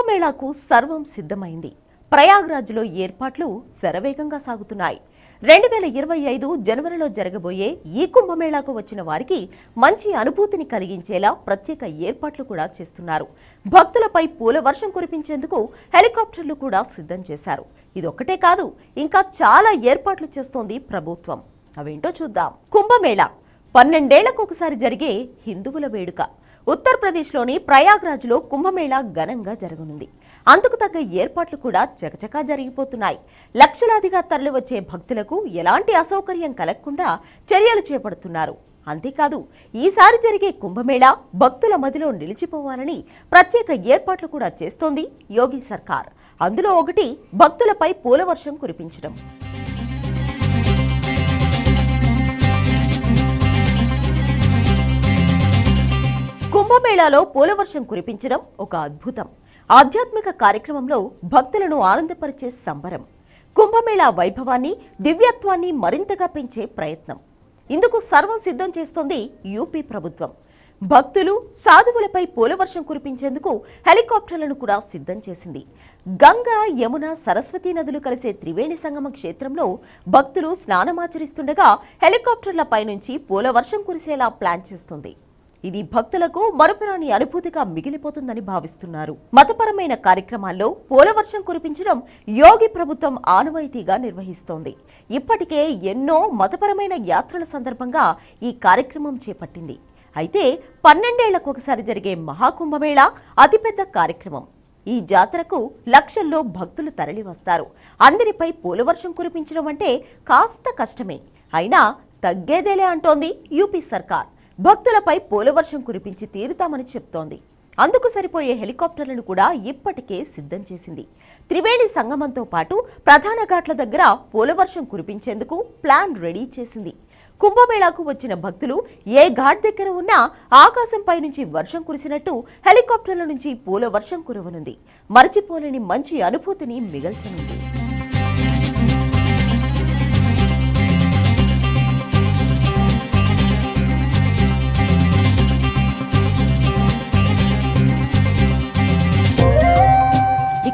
కుంభమేళాకు సర్వం సిద్ధమైంది. ప్రయాగ్రాజ్లో ఏర్పాట్లు శరవేగంగా సాగుతున్నాయి. రెండు వేల ఇరవై ఐదు జనవరిలో జరగబోయే ఈ కుంభమేళాకు వచ్చిన వారికి మంచి అనుభూతిని కలిగించేలా ప్రత్యేక ఏర్పాట్లు కూడా చేస్తున్నారు. భక్తులపై పూల వర్షం కురిపించేందుకు హెలికాప్టర్లు కూడా సిద్ధం చేశారు. ఇదొక్కటే కాదు ఇంకా చాలా ఏర్పాట్లు చేస్తోంది ప్రభుత్వం. అవేంటో చూద్దాం. కుంభమేళా పన్నెండేళ్ళకు ఒకసారి జరిగే హిందువుల వేడుక. ఉత్తరప్రదేశ్లోని ప్రయాగ్రాజ్లో కుంభమేళా ఘనంగా జరగనుంది. అందుకు తగ్గ ఏర్పాట్లు కూడా చకచకా జరిగిపోతున్నాయి. లక్షలాదిగా తరలివచ్చే భక్తులకు ఎలాంటి అసౌకర్యం కలగకుండా చర్యలు చేపడుతున్నారు. అంతేకాదు ఈసారి జరిగే కుంభమేళా భక్తుల మదిలో నిలిచిపోవాలని ప్రత్యేక ఏర్పాట్లు కూడా చేస్తోంది యోగి సర్కార్. అందులో ఒకటి భక్తులపై పూలవర్షం కురిపించడం. కుంభమేళాలో పూలవర్షం కురిపించడం ఒక అద్భుతం. ఆధ్యాత్మిక కార్యక్రమంలో భక్తులను ఆనందపరిచే సంబరం. కుంభమేళా వైభవాన్ని దివ్యత్వాన్ని మరింతగా పెంచే ప్రయత్నం. ఇందుకు సర్వం సిద్ధం చేస్తోంది యూపీ ప్రభుత్వం. భక్తులు సాధువులపై పూలవర్షం కురిపించేందుకు హెలికాప్టర్లను కూడా సిద్ధం చేసింది. గంగా యమున సరస్వతీ నదులు కలిసే త్రివేణి సంగమ క్షేత్రంలో భక్తులు స్నానమాచరిస్తుండగా హెలికాప్టర్లపై నుంచి పూలవర్షం కురిసేలా ప్లాన్ చేస్తుంది. ఇది భక్తులకు మరుపురాని అనుభూతిగా మిగిలిపోతుందని భావిస్తున్నారు. మతపరమైన కార్యక్రమాల్లో పూలవర్షం కురిపించడం యోగి ప్రభుత్వం ఆనవాయితీగా నిర్వహిస్తోంది. ఇప్పటికే ఎన్నో మతపరమైన యాత్రల సందర్భంగా ఈ కార్యక్రమం చేపట్టింది. అయితే పన్నెండేళ్ళకు ఒకసారి జరిగే మహాకుంభమేళ అతిపెద్ద కార్యక్రమం. ఈ జాతరకు లక్షల్లో భక్తులు తరలి వస్తారు అందరిపై పూలవర్షం కురిపించడం అంటే కాస్త కష్టమే. అయినా తగ్గేదేలే అంటోంది యూపీ సర్కార్. భక్తులపై పోలవర్షం కురిపించి తీరుతామని చెప్తోంది. అందుకు సరిపోయే హెలికాప్టర్లను కూడా ఇప్పటికే సిద్ధం చేసింది. త్రివేణి సంగమంతో పాటు ప్రధాన ఘాట్ల దగ్గర పోలవర్షం కురిపించేందుకు ప్లాన్ రెడీ చేసింది. కుంభమేళాకు వచ్చిన భక్తులు ఏ ఘాట్ దగ్గర ఉన్నా ఆకాశంపై నుంచి వర్షం కురిసినట్టు హెలికాప్టర్ల నుంచి పూల వర్షం కురవనుంది. మరచిపోలేని మంచి అనుభూతిని మిగల్చనుంది.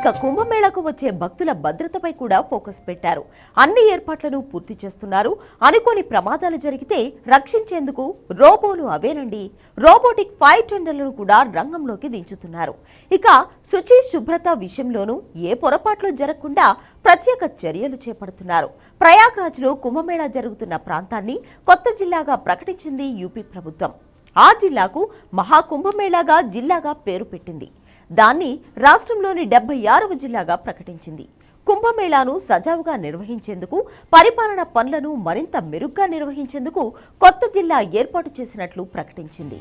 ఇక కుంభమేళకు వచ్చే భక్తుల భద్రతపై కూడా ఫోకస్ పెట్టారు. అన్ని ఏర్పాట్లను పూర్తి చేస్తున్నారు. అనుకోని ప్రమాదాలు జరిగితే రక్షించేందుకు రోబోలు అవేనండి రోబోటిక్ ఫైర్ టెండర్లను కూడా రంగంలోకి దించుతున్నారు. ఇక శుచి శుభ్రత విషయంలోనూ ఏ పొరపాట్లు జరగకుండా ప్రత్యేక చర్యలు చేపడుతున్నారు. ప్రయాగ్రాజ్లో కుంభమేళా జరుగుతున్న ప్రాంతాన్ని కొత్త జిల్లాగా ప్రకటించింది యూపీ ప్రభుత్వం. ఆ జిల్లాకు మహాకుంభమేళాగా జిల్లాగా పేరు పెట్టింది. దాన్ని రాష్ట్రంలోని డెబ్బై ఆరవ జిల్లాగా ప్రకటించింది. కుంభమేళాను సజావుగా నిర్వహించేందుకు పరిపాలన పనులను మరింత మెరుగ్గా నిర్వహించేందుకు కొత్త జిల్లా ఏర్పాటు చేసినట్లు ప్రకటించింది.